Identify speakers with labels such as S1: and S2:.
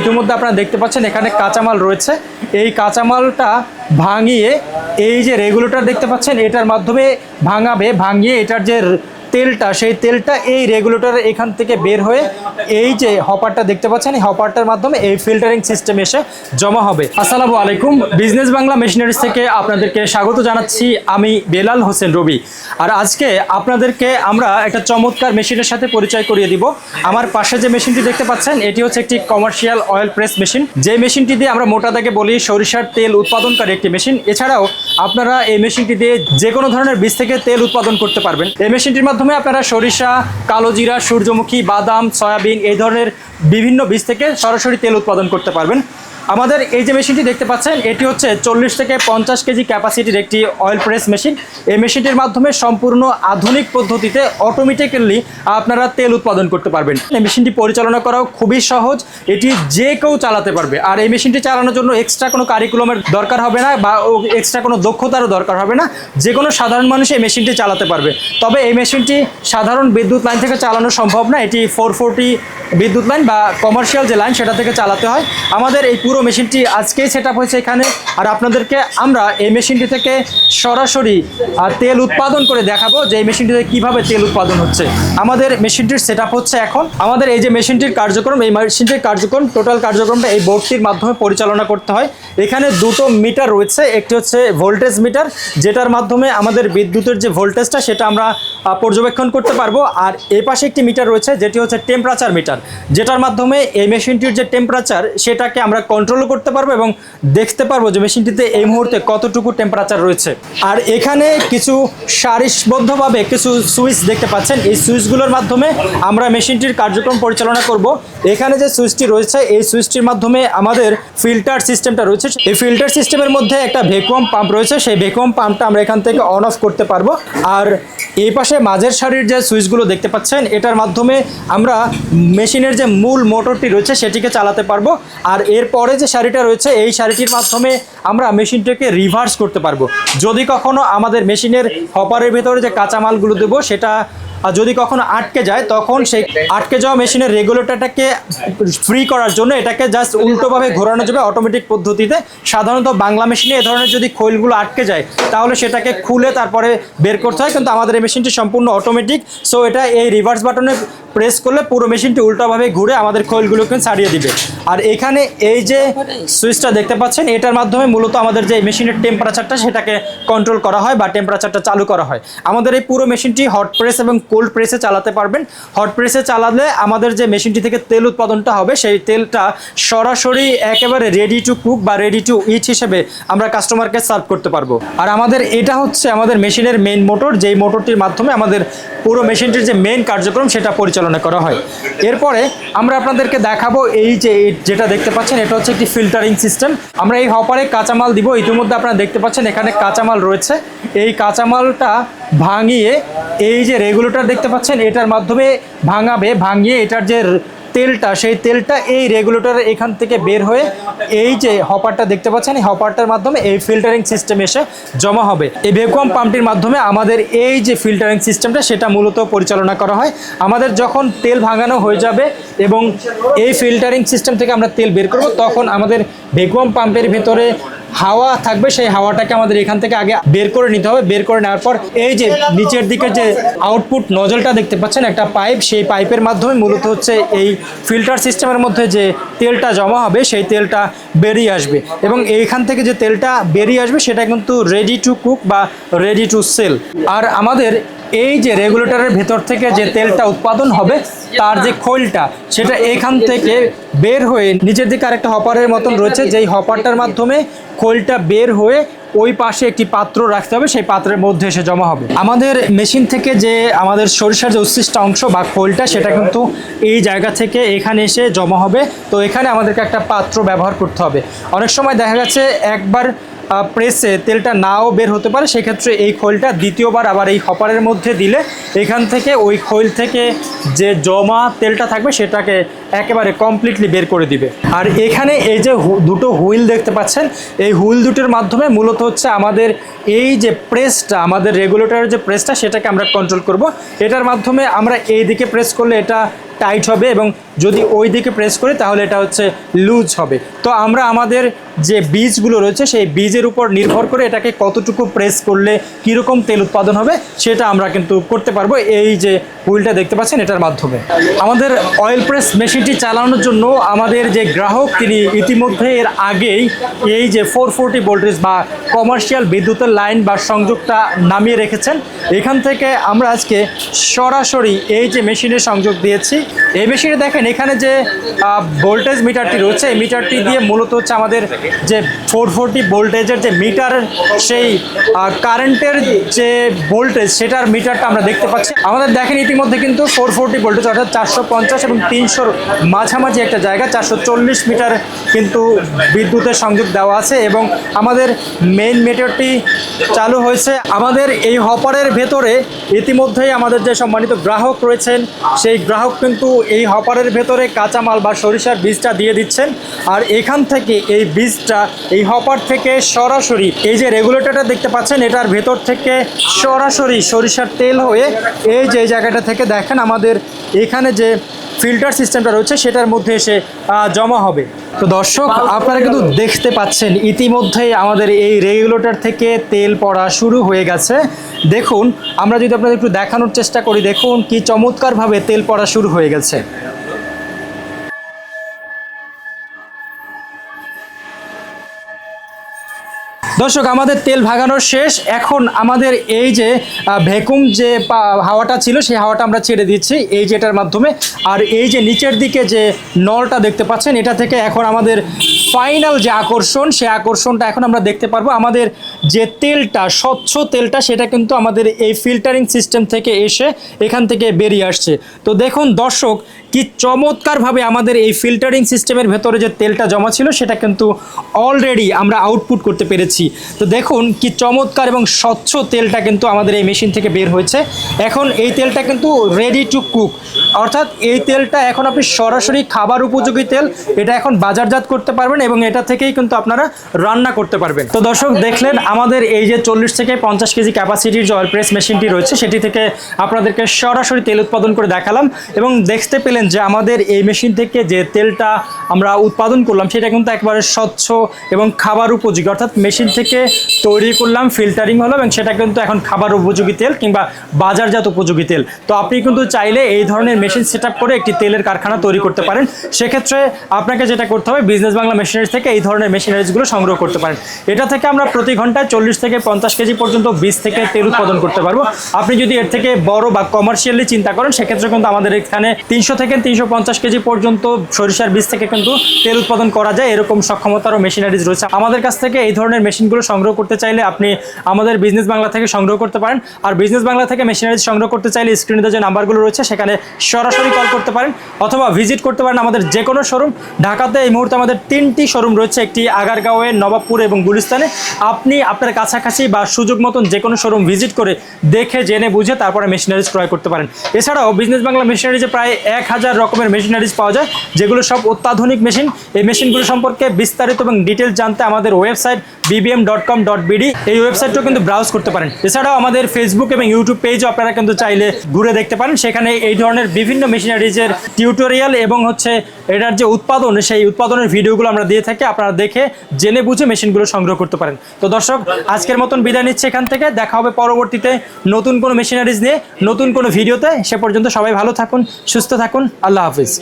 S1: ইতিমধ্যে আপনারা দেখতে পাচ্ছেন এখানে কাঁচামাল রয়েছে। এই কাঁচামালটা ভাঙিয়ে এই যে রেগুলেটর দেখতে পাচ্ছেন, এটার মাধ্যমে ভাঙাবে, ভাঙিয়ে এটার যে তেলটা, সেই তেলটা এই রেগুলেটর এখান থেকে বের হয়ে এই যে হপারটা দেখতে পাচ্ছেন, এই হপারটার মাধ্যমে এই ফিল্টারিং সিস্টেম এসে জমা হবে। আসসালামু আলাইকুম বিজনেস বাংলা মেশিনারিজ থেকে আপনাদেরকে স্বাগত জানাচ্ছি। আমি বেলাল হোসেন রবি। আর আজকে আপনাদেরকে আমরা একটা চমৎকার মেশিনের সাথে পরিচয় করিয়ে দিব। আমার পাশে যে মেশিনটি দেখতে পাচ্ছেন, এটি হচ্ছে একটি কমার্শিয়াল অয়েল প্রেস মেশিন যে মেশিনটি দিয়ে আমরা মোটা দাগে বলি, সরিষার তেল উৎপাদনকারী একটি মেশিন এছাড়াও আপনারা এই মেশিনটি দিয়ে যে কোনো ধরনের বীজ থেকে তেল উৎপাদন করতে পারবেন। এই মেশিনটির মাধ্যমে আপনারা সরিষা কালোজিরা সূর্যমুখী, বাদাম, সয়াবিন এই ধরনের বিভিন্ন বীজ থেকে সরাসরি তেল উৎপাদন করতে পারবেন। আমাদের এই যে মেশিনটি দেখতে পাচ্ছেন, এটি হচ্ছে চল্লিশ থেকে পঞ্চাশ কেজি ক্যাপাসিটির একটি অয়েল প্রেস মেশিন এই মেশিনটির মাধ্যমে সম্পূর্ণ আধুনিক পদ্ধতিতে অটোমেটিক্যালি আপনারা তেল উৎপাদন করতে পারবেন। এই মেশিনটি পরিচালনা করাও খুবই সহজ, এটি যে কেউ চালাতে পারবে। আর এই মেশিনটি চালানোর জন্য এক্সট্রা কোনো কারিকুলামের দরকার হবে না বা এক্সট্রা কোনো দক্ষতারও দরকার হবে না। যে কোনো সাধারণ মানুষ এই মেশিনটি চালাতে পারবে। তবে এই মেশিনটি সাধারণ বিদ্যুৎ লাইন থেকে চালানো সম্ভব না। এটি ফোর বিদ্যুৎ লাইন বা কমার্শিয়াল যে লাইন সেটা থেকে চালাতে হয়। আমাদের এই পুরো মেশিনটি আজকেই সেট হয়েছে এখানে। আর আপনাদেরকে আমরা এই মেশিনটি থেকে সরাসরি তেল উৎপাদন করে দেখাবো যে এই মেশিনটিতে কীভাবে তেল উৎপাদন হচ্ছে। আমাদের মেশিনটির সেট হচ্ছে এখন। আমাদের এই যে মেশিনটির কার্যক্রম, এই মেশিনটির কার্যক্রম টোটাল কার্যক্রমটা এই বোর্ডটির মাধ্যমে পরিচালনা করতে হয়। এখানে দুটো মিটার রয়েছে, একটি হচ্ছে ভোল্টেজ মিটার যেটার মাধ্যমে আমাদের বিদ্যুতের যে ভোল্টেজটা সেটা আমরা পর্যবেক্ষণ করতে পারব। আর এ পাশে একটি মিটার রয়েছে, যেটি হচ্ছে টেম্পারেচার মিটার যেটার মাধ্যমে এই মেশিনটির যে টেম্পারেচার সেটাকে আমরা কন্ট্রোল করতে পারব এবং দেখতে পারব যে মেশিনটিতে এই মুহূর্তে কতটুকু টেম্পারেচার রয়েছে। আর এখানে কিছু সারিসবদ্ধভাবে কিছু সুইচ দেখতে পাচ্ছেন। এই সুইচগুলোর মাধ্যমে আমরা মেশিনটির কার্যক্রম পরিচালনা করব। এখানে যে সুইচটি রয়েছে, এই সুইচটির মাধ্যমে আমাদের ফিল্টার সিস্টেমটা রয়েছে। এই ফিল্টার সিস্টেমের মধ্যে একটা ভ্যাকুয়াম পাম্প রয়েছে। সেই ভ্যাকুয়াম পাম্পটা আমরা এখান থেকে অন অফ করতে পারব। আর এই পাশে মাঝের সারির যে সুইচগুলো দেখতে পাচ্ছেন, এটার মাধ্যমে আমরা মেশিনের যে মূল মোটরটি রয়েছে, সেটিকে চালাতে পারব। আর এরপরে যে শাড়িটা রয়েছে, এই শাড়িটির মাধ্যমে আমরা মেশিনটাকে রিভার্স করতে পারব। যদি কখনো আমাদের মেশিনের হপারের ভেতরে যে কাঁচামালগুলো দেবো, সেটা আর যদি কখনো আটকে যায়, তখন সেই আটকে যাওয়া মেশিনের রেগুলেটরটাকে ফ্রি করার জন্য এটাকে জাস্ট উল্টোভাবে ঘোরানো যাবে অটোমেটিক পদ্ধতিতে। সাধারণত বাংলা মেশিনে এ ধরনের যদি খৈলগুলো আটকে যায়, তাহলে সেটাকে খুলে তারপরে বের করতে হয়। কিন্তু আমাদের এই মেশিনটি সম্পূর্ণ অটোমেটিক সো এটা এই রিভার্স বাটনে প্রেস করলে পুরো মেশিনটি উল্টোভাবে ঘুরে আমাদের খৈলগুলোকে ছাড়িয়ে দিবে। আর এখানে এই যে সুইচটা দেখতে পাচ্ছেন, এটার মাধ্যমে মূলত আমাদের যে মেশিনের টেম্পারেচারটা সেটাকে কন্ট্রোল করা হয় বা টেম্পারেচারটা চালু করা হয়। আমাদের এই পুরো মেশিনটি হট প্রেস এবং কোল্ড প্রেসে চালাতে পারবেন। হট প্রেসে চালালে আমাদের যে মেশিনটি থেকে তেল উৎপাদনটা হবে, সেই তেলটা সরাসরি একেবারে রেডি টু কুক বা রেডি টু ইট হিসেবে আমরা কাস্টমারকে সার্ভ করতে পারব। আর আমাদের এটা হচ্ছে আমাদের মেশিনের মেইন মোটর যেই মোটরটির মাধ্যমে আমাদের পুরো মেশিনটির যে মেইন কার্যক্রম, সেটা পরিচালনা করা হয়। এরপরে আমরা আপনাদেরকে দেখাবো এই যে যেটা দেখতে পাচ্ছেন, এটা হচ্ছে একটি ফিল্টারিং সিস্টেম আমরা এই হপারে কাঁচামাল দিব, ইতিমধ্যে আপনারা দেখতে পাচ্ছেন এখানে কাঁচামাল রয়েছে। এই কাঁচামালটা ভাঙিয়ে এই যে রেগুলেটর দেখতে পাচ্ছেন, এটার মাধ্যমে ভাঙাবে, ভাঙিয়ে এটার যে তেলটা, সেই তেলটা এই রেগুলেটর এখান থেকে বের হয়ে এই যে হপারটা দেখতে পাচ্ছেন, এই হপারটার মাধ্যমে এই ফিল্টারিং সিস্টেম এসে জমা হবে। এই ভ্যাকুয়াম পাম্পটির মাধ্যমে আমাদের এই যে ফিল্টারিং সিস্টেমটা, সেটা মূলত পরিচালনা করা হয়। আমাদের যখন তেল ভাঙানো হয়ে যাবে এবং এই ফিল্টারিং সিস্টেম থেকে আমরা তেল বের করব, তখন আমাদের ভ্যাকুয়াম পাম্পের ভেতরে হাওয়া থাকবে, সেই হাওয়াটাকে আমাদের এখান থেকে আগে বের করে নিতে হবে। বের করে নেওয়ার পর এই যে নিচের দিকে যে আউটপুট নজলটা দেখতে পাচ্ছেন, একটা পাইপ সেই পাইপের মাধ্যমে মূলত হচ্ছে এই ফিল্টার সিস্টেমের মধ্যে যে তেলটা জমা হবে, সেই তেলটা বেরিয়ে আসবে। এবং এইখান থেকে যে তেলটা বেরিয়ে আসবে, সেটা কিন্তু রেডি টু কুক বা রেডি টু সেল আর আমাদের এই যে রেগুলেটরের ভেতর থেকে যে তেলটা উৎপাদন হবে, তার যে খোলটা, সেটা এখান থেকে বের হয়ে নিচের দিকে আরেকটা হপারের মতন রয়েছে, যেই হপারটার মাধ্যমে খোলটা বের হয়ে ওই পাশে একটি পাত্র রাখতে হবে, সেই পাত্রের মধ্যে এসে জমা হবে। আমাদের মেশিন থেকে যে আমাদের সরিষার যে উচ্ছিষ্ট অংশ বা খোলটা, সেটা কিন্তু এই জায়গা থেকে এখানে এসে জমা হবে। তো এখানে আমাদেরকে একটা পাত্র ব্যবহার করতে হবে। অনেক সময় দেখা গেছে, একবার প্রেসে তেলটা নাও বের হতে পারে, সেক্ষেত্রে এই খোলটা দ্বিতীয়বার আবার এই হপারের মধ্যে দিলে এখান থেকে ওই খোল থেকে যে জমা তেলটা থাকবে, সেটাকে একেবারে কমপ্লিটলি বের করে দিবে। আর এখানে এই যে দুটো হুইল দেখতে পাচ্ছেন, এই হুইল দুটোর মাধ্যমে মূলত হচ্ছে আমাদের এই যে প্রেসটা আমাদের রেগুলেটরের যে প্রেসটা সেটাকে আমরা কন্ট্রোল করব। এটার মাধ্যমে আমরা এই দিকে প্রেস করলে এটা টাইট হবে এবং যদি ওই দিকে প্রেস করি তাহলে এটা হচ্ছে লুজ হবে। তো আমরা আমাদের যে বীজগুলো রয়েছে সেই বীজের উপর নির্ভর করে এটাকে কতটুকু প্রেস করলে কীরকম তেল উৎপাদন হবে সেটা আমরা কিন্তু করতে পারব। এই যে হুইলটা দেখতে পাচ্ছেন এটার মাধ্যমে। আমাদের অয়েল প্রেস মেশিনটি চালানোর জন্য আমাদের যে গ্রাহক তিনি ইতিমধ্যে এর আগেই এই যে ফোর ফোরটি ভোল্টেজ বা কমার্শিয়াল বিদ্যুতের লাইন বা সংযোগটা নামিয়ে রেখেছেন। এখান থেকে আমরা আজকে সরাসরি এই যে মেশিনের সংযোগ দিয়েছি। এই মেশিনে দেখেন, এখানে যে ভোল্টেজ মিটারটি রয়েছে, এই মিটারটি দিয়ে মূলত হচ্ছে আমাদের যে ফোর ফোরটি ভোল্টেজের যে মিটার সেই কারেন্টের যে ভোল্টেজ সেটার মিটারটা আমরা দেখতে পাচ্ছি। আমাদের দেখেন ইতিমধ্যে কিন্তু ফোর ফোরটি ভোল্টেজ অর্থাৎ চারশো পঞ্চাশ এবং তিনশোর মাঝামাঝি একটা জায়গা, চারশো চল্লিশ মিটার কিন্তু বিদ্যুতের সংযোগ দেওয়া আছে এবং আমাদের মেইন মিটারটি চালু হয়েছে। আমাদের এই হপারের ভেতরে ইতিমধ্যেই আমাদের যে সম্মানিত গ্রাহক রয়েছেন, সেই গ্রাহক কিন্তু এই হপারের ভেতরে কাঁচামাল বা সরিষার বীজটা দিয়ে দিচ্ছেন। আর এখান থেকে এই বীজটা এই হপার থেকে সরাসরি এই যে রেগুলেটরটা দেখতে পাচ্ছেন, এটার ভেতর থেকে সরাসরি সরিষার তেল হয়ে এই যে জায়গাটা থেকে দেখেন আমাদের এখানে যে ফিল্টার সিস্টেমটা রয়েছে, সেটার মধ্যে এসে জমা হবে। তো দর্শক, আপনারা কিন্তু দেখতে পাচ্ছেন, ইতিমধ্যেই আমাদের এই রেগুলেটর থেকে তেল পড়া শুরু হয়ে গেছে। দেখুন, আমরা যদি আপনাদের একটু দেখানোর চেষ্টা করি, দেখুন কি চমৎকারভাবে তেল পড়া শুরু হয়ে গেছে। দর্শক, আমাদের তেল ভাগানোর শেষ। এখন আমাদের এই যে ভ্যাকুম যে হাওয়াটা ছিল, সেই হাওয়াটা আমরা ছেড়ে দিচ্ছি এই যেটার মাধ্যমে। আর এই যে নিচের দিকে যে নলটা দেখতে পাচ্ছেন, এটা থেকে এখন আমাদের ফাইনাল যে আকর্ষণ, সেই আকর্ষণটা এখন আমরা দেখতে পারব। আমাদের যে তেলটা, স্বচ্ছ তেলটা, সেটা কিন্তু আমাদের এই ফিল্টারিং সিস্টেম থেকে এসে এখান থেকে বেরিয়ে আসছে। তো দেখুন দর্শক কি চমৎকারভাবে আমাদের এই ফিল্টারিং সিস্টেমের ভেতরে যে তেলটা জমা ছিল, সেটা কিন্তু অলরেডি আমরা আউটপুট করতে পেরেছি। তো দেখুন কি চমৎকার এবং স্বচ্ছ তেলটা কিন্তু আমাদের এই মেশিন থেকে বের হয়েছে। এখন এই তেলটা কিন্তু রেডি টু কুক অর্থাৎ এই তেলটা এখন আপনি সরাসরি খাবার উপযোগী তেল, এটা এখন বাজারজাত করতে পারবেন এবং এটা থেকেই কিন্তু আপনারা রান্না করতে পারবেন। তো দর্শক, দেখলেন আমাদের এই যে চল্লিশ থেকে পঞ্চাশ কেজি ক্যাপাসিটির যে অয়েল প্রেস মেশিনটি রয়েছে, সেটি থেকে আপনাদেরকে সরাসরি তেল উৎপাদন করে দেখালাম এবং দেখতে পেলেন যে আমাদের এই মেশিন থেকে যে তেলটা আমরা উৎপাদন করলাম, সেটা কিন্তু একবারে স্বচ্ছ এবং খাবার উপযোগী। অর্থাৎ মেশিন থেকে তৈরি করলাম ফিল্টারিং হলো এবং সেটা কিন্তু এখন খাবার উপযোগী তেল কিংবা বাজারজাত উপযোগী তেল। তো আপনি কিন্তু চাইলে এই ধরনের মেশিন সেট করে একটি তেলের কারখানা তৈরি করতে পারেন। সেক্ষেত্রে আপনাকে যেটা করতে হবে বিজনেস বাংলা মেশিনারিজ থেকে এই ধরনের মেশিনারিজগুলো সংগ্রহ করতে পারেন। এটা থেকে আমরা প্রতি ঘন্টায় চল্লিশ থেকে পঞ্চাশ কেজি পর্যন্ত বীজ থেকে তেল উৎপাদন করতে পারব। আপনি যদি এর থেকে বড় বা কমার্শিয়ালি চিন্তা করেন, সেক্ষেত্রে কিন্তু আমাদের এখানে তিনশো থেকে তিনশো পঞ্চাশ কেজি পর্যন্ত সরিষার বীজ থেকে কিন্তু তেল উৎপাদন করা যায়। এরকম সক্ষমতারও মেশিনারিজ রয়েছে। আমাদের কাছ থেকে এই ধরনের মেশিনগুলো সংগ্রহ করতে চাইলে আপনি আমাদের বিজনেস বাংলা থেকে সংগ্রহ করতে পারেন। আর বিজনেস বাংলা থেকে মেশিনারিজ সংগ্রহ করতে চাইলে স্ক্রিনে যে নাম্বারগুলো রয়েছে, সেখানে সরাসরি কল করতে পারেন অথবা ভিজিট করতে পারেন আমাদের যে কোনো শোরুম ঢাকাতে এই মুহূর্তে আমাদের তিনটি শোরুম রয়েছে, একটি আগারগাঁওয়ে, নবাবপুর এবং গুলিস্তানে। আপনি আপনার কাছাকাছি বা সুযোগ মতন যে কোনো শোরুম ভিজিট করে দেখে, জেনে, বুঝে তারপরে মেশিনারিজ ক্রয় করতে পারেন। এছাড়াও বিজনেস বাংলা মেশিনারিজে প্রায় এক হাজার হাজার রকমের মেশিনারিজ পাওয়া যায়, যেগুলো সব অত্যাধুনিক মেশিন এই মেশিনগুলো সম্পর্কে বিস্তারিত এবং ডিটেলস জানতে আমাদের website BBM dot com dot BD এই ওয়েবসাইটটাও কিন্তু ব্রাউজ করতে পারেন। এছাড়াও আমাদের ফেসবুক এবং ইউটিউব পেজও আপনারা কিন্তু চাইলে ঘুরে দেখতে পারেন। সেখানে এই ধরনের বিভিন্ন মেশিনারিজের টিউটোরিয়াল এবং হচ্ছে এটার যে উৎপাদন, সেই উৎপাদনের ভিডিওগুলো আমরা দিয়ে থাকি। আপনারা দেখে, জেনে বুঝে মেশিনগুলো সংগ্রহ করতে পারেন। তো দর্শক, আজকের মতন বিদায় নিচ্ছে এখান থেকে। দেখা হবে পরবর্তীতে নতুন কোনো মেশিনারিজ নিয়ে, নতুন কোনো ভিডিওতে সে পর্যন্ত সবাই ভালো থাকুন, সুস্থ থাকুন। আল্লাহ হাফিজ।